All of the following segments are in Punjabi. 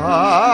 ਮਾਹ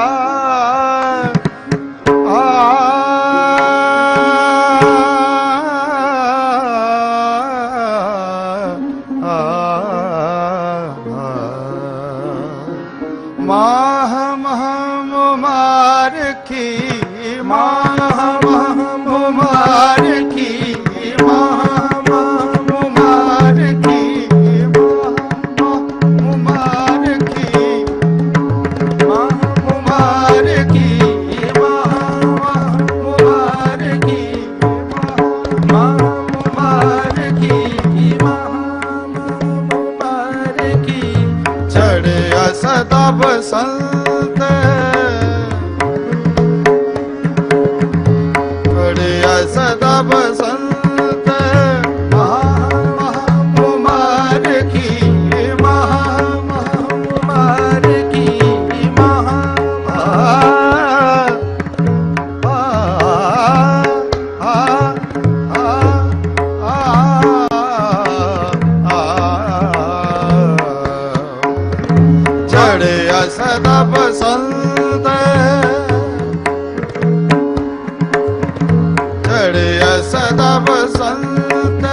ਬਸੰਤ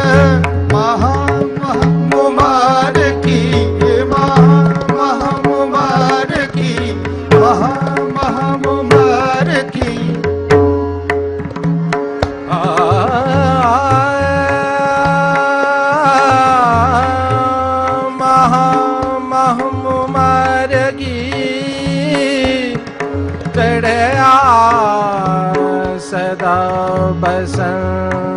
ਮਹਾ ਮਹਾ ਮੁਬਾਰਕ ਕੀ? ਮਹਾ ਮਹਾ ਮਹਾ ਮਹਾ ਮੁਬਾਰਕ ਸਦਾ ਬਸੰਤ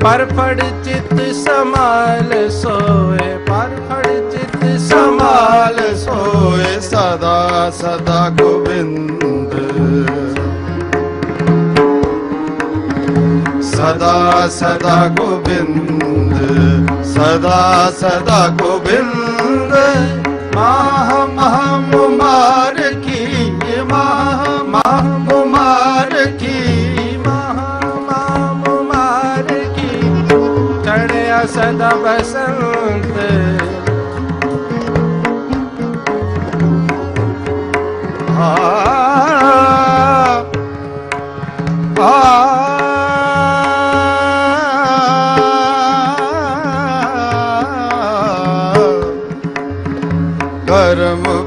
ਪਰਫੜ ਚਿਤ ਸਮਾਲ ਸੋਏ, ਪਰ ਚਿਤ ਸਮਾਲ ਸੋਏ, ਸਦਾ ਸਦਾ ਗੋਬਿੰਦ। ਸਦਾ ਸਦਾ ਗੋਬਿੰਦ, ਸਦਾ ਸਦਾ ਗੋਬਿੰਦ। ਮਾਹ ਮਹ ਮੁਮਾਰ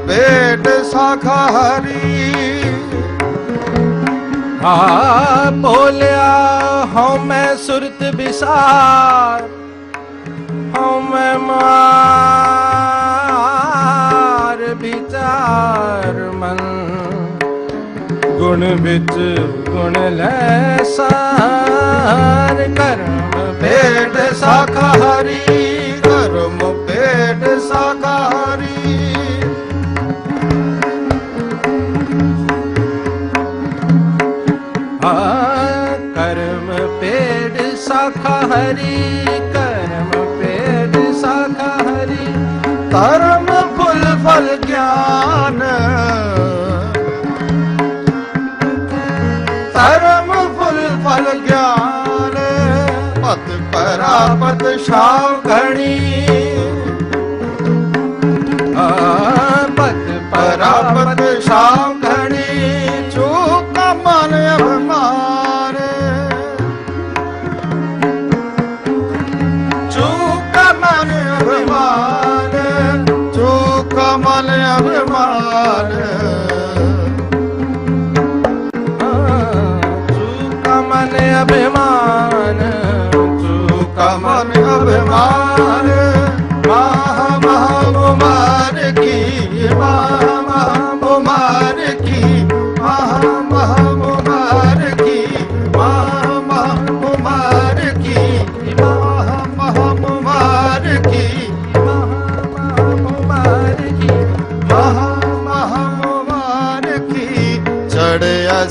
ਭੇਟ ਸਾਖਾ ਹਰੀ। ਆ ਬੋਲਿਆ, ਹਉ ਮੈਂ ਸੁਰਤ ਵਿਸਾਰ, ਹਉ ਮੈਂ ਮਾਰ ਵਿਚਾਰ ਮਨ। ਗੁਣ ਵਿੱਚ ਗੁਣ ਲੈ ਸਾਰ, ਕਰਮ ਭੇਟ ਸਾਖਾ ਹਰੀ। ਹਰੀ, ਕਰਮ ਪੇੜ ਸਾਖਾ ਹਰੀ, ਧਰਮ ਫੁੱਲ ਫਲ ਗਿਆਨ। ਧਰਮ ਫੁੱਲ ਫਲ ਗਿਆਨ, ਪਤ ਪਰਾਪਤ ਸ਼ਾਮ ਘਣੀ ਪਤ ਪਰਾਪਤ ਸ਼ਾਮ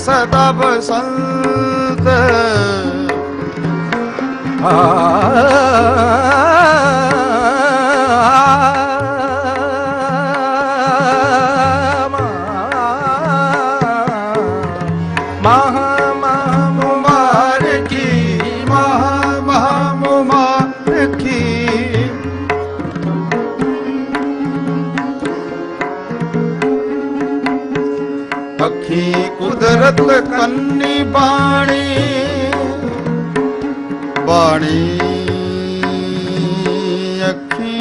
ਸਦਾ ਬਸੰਤ ਮਹਾ ਕੁਦਰਤ ਕੰਨੀ ਬਾਣੀ ਬਾਣੀ ਅੱਖੀ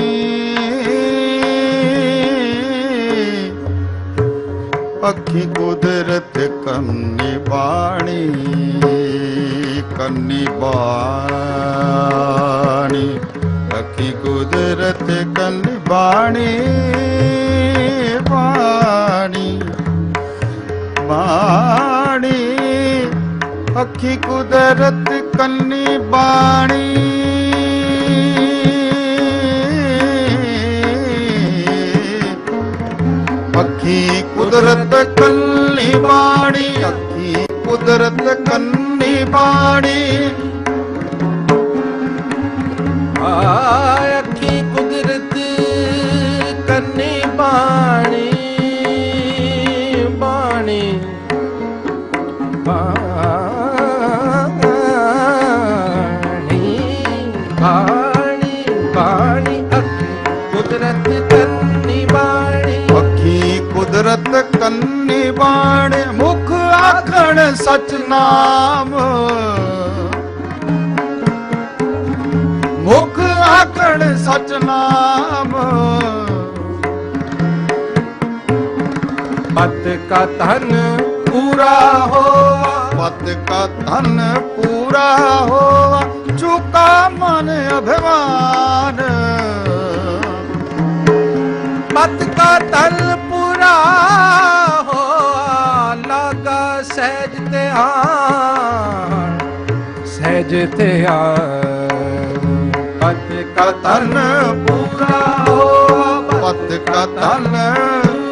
ਅੱਖੀ ਕੁਦਰਤ ਕੰਨੀ ਬਾਣੀ ਕੰਨੀ ਬਾਣੀ, ਅੱਖੀ ਕੁਦਰਤ ਕੰਨੀ ਬਾਣੀ ਬਾਣੀ ਬਾਣੀ। ਅੱਖੀ ਕੁਦਰਤ ਕੰਨੀ ਬਾਣੀ। ਅੱਖੀ ਕੁਦਰਤ ਕੰਨੀ ਬਾਣੀ। ਅੱਖੀ ਕੁਦਰਤ ਕੰਨੀ ਬਾਣੀ। ਆ ਅੱਖੀ ਕੁਦਰਤ ਕੰਨੀ ਕੁਦਰਤ ਕੰਨੀ ਬਾਣੀ, ਮੁਖ ਆਖਣ ਸਚ ਨਾਮ। ਮੁਖ ਆਖਣ ਸਚ ਨਾਮ। ਮਤ ਕਾ ਧਨ ਪੂਰਾ ਹੋਵਾ ਪਤ ਕਾ ਧਨ ਪੂਰਾ ਹੋਵਾ ਚੁਕਾ ਮਨ ਅਭਿਮਾਨ। ਸਹਿਜ ਧਿਆਨ ਪਤ ਕਾ ਪੂਰਾ ਹੋਵਾ ਪਤ ਕਾ ਧਨ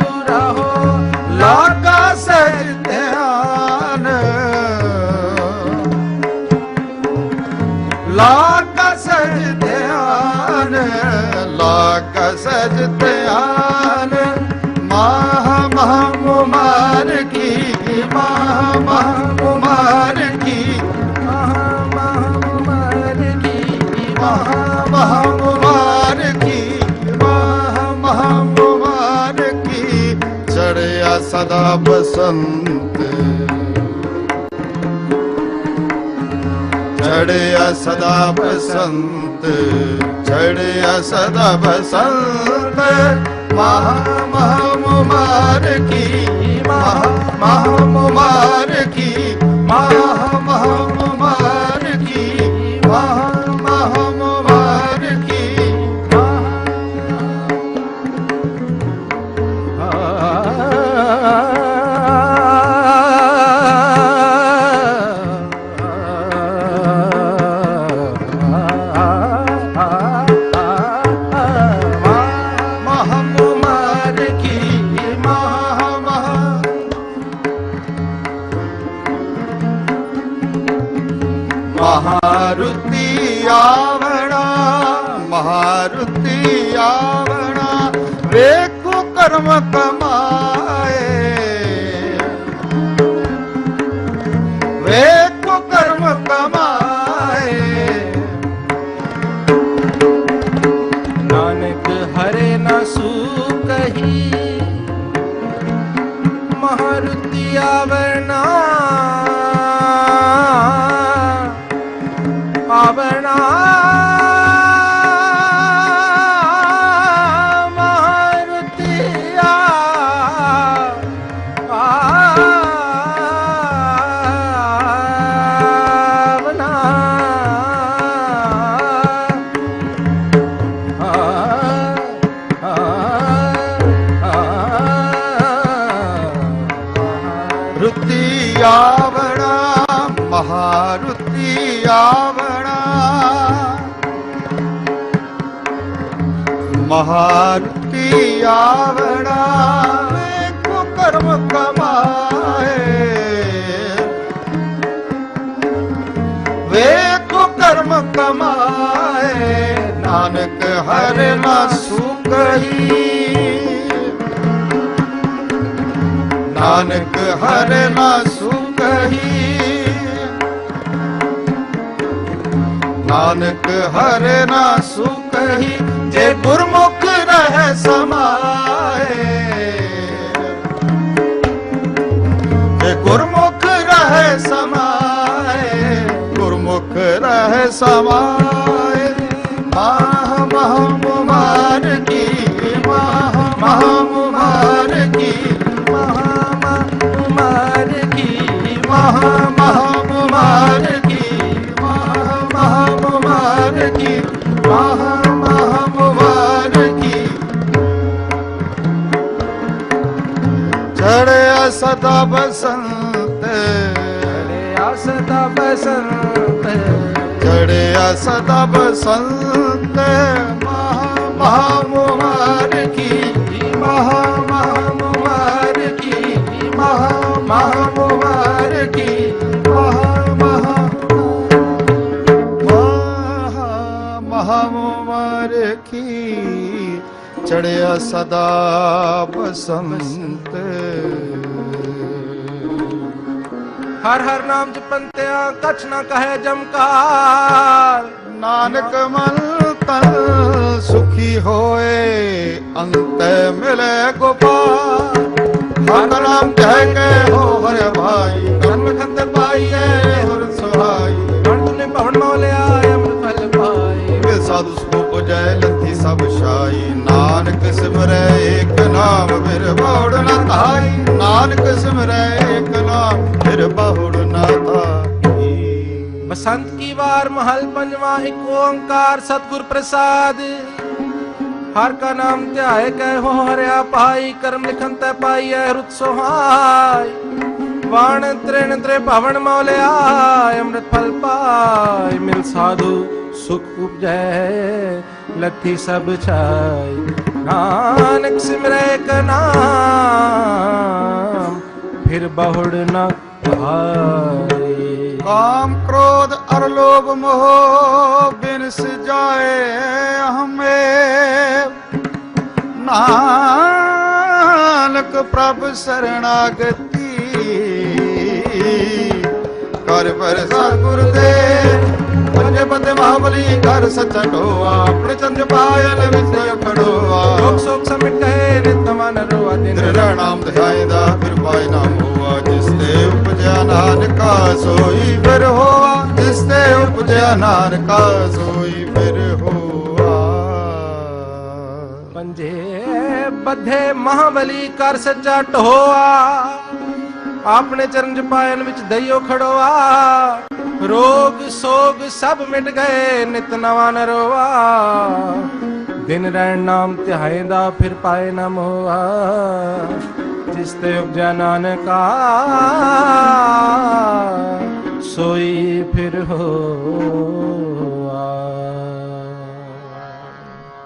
ਪੂਰਾ ਹੋ, ਲਾਗਾ ਸਹਿਜ ਧਿਆਨ। ਲਾਗਾ ਸਹਿਜ ਧਿਆਨ, ਲਾਗਾ ਸਹਿਜ ਧਿਆਨ। ਬਸੰਤ ਚੜਿਆ ਸਦਾ ਬਸੰਤ ਚੜਿਆ ਸਦਾ ਬਸੰਤ ਮਹਾ ਮਹਾ ਮੁਬਾਰ ਮਹਾ ਮਹਾ ਮੁਬਾਰ ਮਹਾ ਮਹਾ ਮਹਾਰੁਤੀ ਆਵਣਾ ਵੇਖੋ ਕਰਮ ਕਮਾਏ। ਵੇਖੋ ਕਰਮ ਕਮਾਏ ਰੁਤੀ ਆਵਣਾ ਮਹਾਰੁਤੀ ਆਵਣਾ ਮਹਾਰੁਤੀ ਆਵਣਾ ਮੈਂ ਕਰਮ ਕਮਾਏ। ਵੇ ਕਰਮ ਕਮਾਏ। ਨਾਨਕ ਹਰ ਨਾ ਸੁਗਹੀ ਨਾਨਕ ਸੁਖਹੀ ਨਾਨਕ ਹਰ ਨਾ ਸੁਖਹੀ ਜੇ ਗੁਰਮੁਖ ਰਹਿ ਸਮਾਏ। ਜੇ ਗੁਰਮੁਖ ਰਹਿ ਸਮਾਏ, ਗੁਰਮੁਖ ਰਹਿ ਸਮਾਏ। ਸਦਾ ਬਸੰਤ ਚੜਿਆ ਸਦਾ ਬਸੰਤ ਮਹਾ ਮਹਾ ਮੁਬਾਰਕੀ ਮਹਾ ਮਹਾ ਮੁਬਾਰਕੀ ਮਹਾ ਮਹਾ ਮੁਬਾਰਕੀ ਮਹਾ ਮਹਾ ਮਹਾ ਮਹਾ ਮੁਬਾਰਕੀ ਚੜਿਆ ਸਦਾ ਬਸੰਤ ਹਰ ਹਰ ਨਾਮ ਜਪੰਤਿਆ ਕਛ ਨਾ ਕਹੇ ਜਮਕਾਰ। ਨਾਨਕ ਮਨ ਤਨ ਸੁਖੀ ਹੋਏ ਅੰਤੈ ਮਿਲੇ ਗੋਪਾਲ। ਹਰ ਨਾਮ ਕਹਿ ਕੇ ਹੋ ਹਰਿ ਭਾਈ ਕਰਮ ਖੰਦ ਪਾਈਐ ਹੁਰ ਸੁਹਾਈ। ਮਨ ਤੁਨੇ ਭਵਨ ਮੌਲਿਆ ਅੰਮ੍ਰਿਤ ਫਲ ਮਿਲ ਸਾਧੂ ਸੁ ਪੁਜੈ ਲੱਥੀ ਸਭ ਸ਼ਾਈ ਨਾਨਕ ਸਿਮਰੈ ਏਕ ਨਾਮ ਫਿਰ ਬੌੜ ਨ ਧਾਈ ਨਾਨਕ ਸਿਮਰੈ ਬਸੰਤ ਕੀ ਵਾਰ ਮਹਲ ਪੰਜਵਾ, ਇੱਕ ਓੰਕਾਰ ਸਤਿਗੁਰ ਪ੍ਰਸਾਦ। ਹਰ ਕਾ ਨਾਮ ਧਿਆਏ ਕੈ ਹੋ ਹਰਿਆ ਪਾਈ ਕਰਮ ਲਿਖਨ ਤੈ ਪਾਈਐ, ਰੁਤ ਸੁਹਾਈ। ਵਾਣ ਤ੍ਰਿਣ ਤ੍ਰੇ ਭਵਨ ਮੌਲਿਆ ਅੰਮ੍ਰਿਤ ਫਲ ਪਾਈ, ਮਿਲ ਸਾਧੂ ਸੁਖ ਉਪਜੈ ਲੱਥੀ ਸਭ ਛਾਈ। ਨਾਨਕ ਸਿਮਰੈ ਕ ਨਾਮ, ਫਿਰ ਬਹੁੜ ਨ ਭਾਈ ਕਾਮ ਕ੍ਰੋਧ ਅਰ ਲੋਭ ਮੋਹ, ਬਿਨਸ ਜਾਏ ਹਮੇ। ਨਾਨਕ ਪ੍ਰਭ ਸਰਣਾਗਤੀ, ਕਰ ਪਰ ਸਤਿਗੁਰ ਦੇ ਕੇ ਬੰਦੇ ਮਹਾਬਲੀ ਕਰ ਸੱਚਾ ਕੋਆ ਪ੍ਰਚੰਡ ਪਾਇਲ ਵਿਸੇ ਪੜੋਆ ਲੋਕ ਸੋਖ ਸਮਿਟੇ ਨਿਤਮਨ ਰੋਆ ਦਿਨ ਤੇਰਾ ਨਾਮ ਦਿਖਾਇਦਾ ਫਿਰ ਪਾਇ ਨਾਮ ਹੋਆ ਜਿਸ ਤੇ ਉਪਜਿਆ ਨਾਨਕਾ ਸੋਈ ਫਿਰ ਹੋਆ। ਜਿਸ ਤੇ ਉਪਜਿਆ ਨਾਨਕਾ ਸੋਈ ਫਿਰ ਹੋਆ। ਪੰਜੇ ਬੱਧੇ ਮਹਾਬਲੀ ਕਰ ਸੱਚਾ ਢੋਆ ਆਪਣੇ ਚਰਨ ਚ ਪਾਇਨ ਵਿੱਚ ਦਈਓ ਖੜੋਆ। ਰੋਗ ਸੋਗ ਸਭ ਮਿਟ ਗਏ, ਨਿਤ ਨਵਾਂ ਨਰੋਆ ਦਿਨ ਰਹਿਣ ਨਾਮ ਧਿਆਏਂਦਾ ਫਿਰ ਪਾਏ ਨਾ ਮੋਆ। ਜਿਸ ਤੇ ਉਪਜਾ ਨਾਨਕਾ, ਸੋਈ ਫਿਰ ਹੋ।